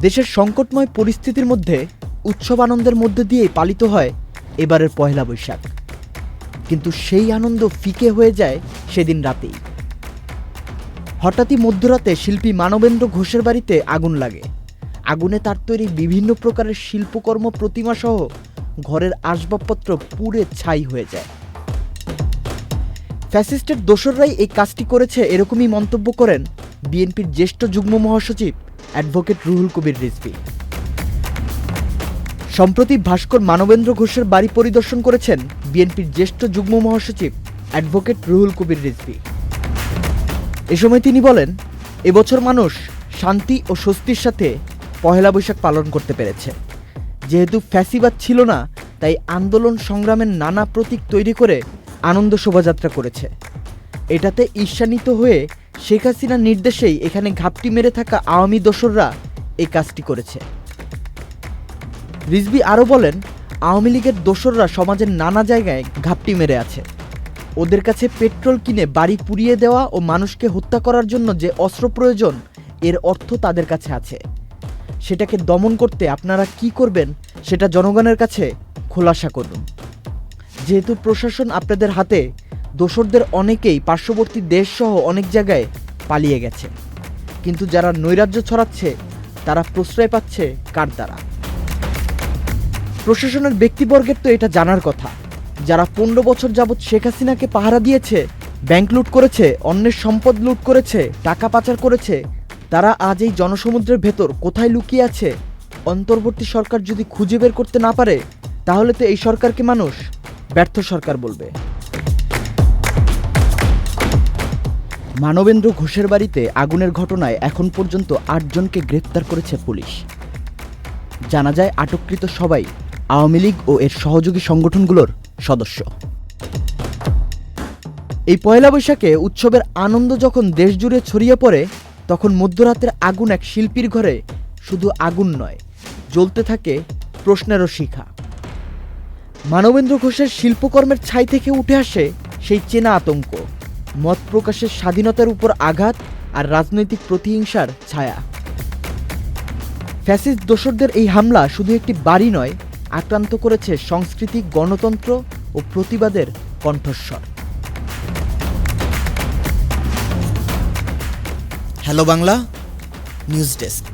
দেশের সংকটময় পরিস্থিতির মধ্যে উৎসব আনন্দের মধ্যে দিয়েই পালিত হয় এবারের পয়লা বৈশাখ। কিন্তু সেই আনন্দ ফিকে হয়ে যায় সেদিন রাতেই। হঠাৎই মধ্যরাতে শিল্পী মানবেন্দ্র ঘোষের বাড়িতে আগুন লাগে। আগুনে তার তৈরি বিভিন্ন প্রকারের শিল্পকর্ম প্রতিমা সহ ঘরের আসবাবপত্র পুড়ে ছাই হয়ে যায়। ফ্যাসিস্টের দোসররাই এই কাজটি করেছে এরকমই মন্তব্য করেন বিএনপির জ্যেষ্ঠ যুগ্ম মহাসচিব অ্যাডভোকেট রুহুল কবির রিজভী। সম্প্রতি ভাস্কর মানবেন্দ্র ঘোষের বাড়ি পরিদর্শন করেছেন বিএনপির জ্যেষ্ঠ যুগ্ম মহাসচিব অ্যাডভোকেট রুহুল কবির রিজভী। এ সময় তিনি বলেন, এবছর মানুষ শান্তি ও স্বস্তির সাথে পহেলা বৈশাখ পালন করতে পেরেছে। যেহেতু ফ্যাসিবাদ ছিল না, তাই আন্দোলন সংগ্রামের নানা প্রতীক তৈরি করে আনন্দ শোভাযাত্রা করেছে। এটাতে ঈর্ষান্বিত হয়ে শেখ হাসিনার নির্দেশেই এখানে ঘাপটি মেরে থাকা আওয়ামী দোসররা এই কাজটি করেছে। রিজবি আরও বলেন, আওয়ামী লীগের দোসররা সমাজের নানা জায়গায় ঘাপটি মেরে আছে। ওদের কাছে পেট্রোল কিনে বাড়ি পুড়িয়ে দেওয়া ও মানুষকে হত্যা করার জন্য যে অস্ত্র প্রয়োজন, এর অর্থ তাদের কাছে আছে। সেটাকে দমন করতে আপনারা কি করবেন, সেটা জনগণের কাছে খোলাসা করুন। যেহেতু প্রশাসন আপনাদের হাতে, দোসরদের অনেকেই পার্শ্ববর্তী দেশসহ অনেক জায়গায় পালিয়ে গেছে। কিন্তু যারা নৈরাজ্য ছড়াচ্ছে, তারা প্রশ্রয় পাচ্ছে কার দ্বারা? প্রশাসনের ব্যক্তিবর্গের তো এটা জানার কথা। যারা পনেরো বছর যাবৎ শেখ হাসিনাকে পাহারা দিয়েছে, ব্যাংক লুট করেছে, অন্যের সম্পদ লুট করেছে, টাকা পাচার করেছে, তারা আজ এই জনসমুদ্রের ভেতর কোথায় লুকিয়ে আছে? অন্তর্বর্তী সরকার যদি খুঁজে বের করতে না পারে, তাহলে তো এই সরকারকে মানুষ ব্যর্থ সরকার বলবে। মানবেন্দ্র ঘোষের বাড়িতে আগুনের ঘটনায় এখন পর্যন্ত আটজনকে গ্রেপ্তার করেছে পুলিশ। জানা যায়, আটককৃত সবাই আওয়ামী লীগ ও এর সহযোগী সংগঠনগুলোর সদস্য। এই পয়লা বৈশাখে উৎসবের আনন্দ যখন দেশজুড়ে ছড়িয়ে পড়ে, তখন মধ্যরাতের আগুন এক শিল্পীর ঘরে শুধু আগুন নয়, জ্বলতে থাকে প্রশ্নেরও শিখা। মানবেন্দ্র ঘোষের শিল্পকর্মের ছাই থেকে উঠে আসে সেই চেনা আতঙ্ক, মত প্রকাশের স্বাধীনতার উপর আঘাত আর রাজনৈতিক প্রতিহিংসার ছায়া। ফ্যাসিস্ট দোসরদের এই হামলা শুধু একটি বাড়ি নয়, আক্রান্ত করেছে সংস্কৃতি গণতন্ত্র ও প্রতিবাদের কণ্ঠস্বর। Hello Bangla, news desk.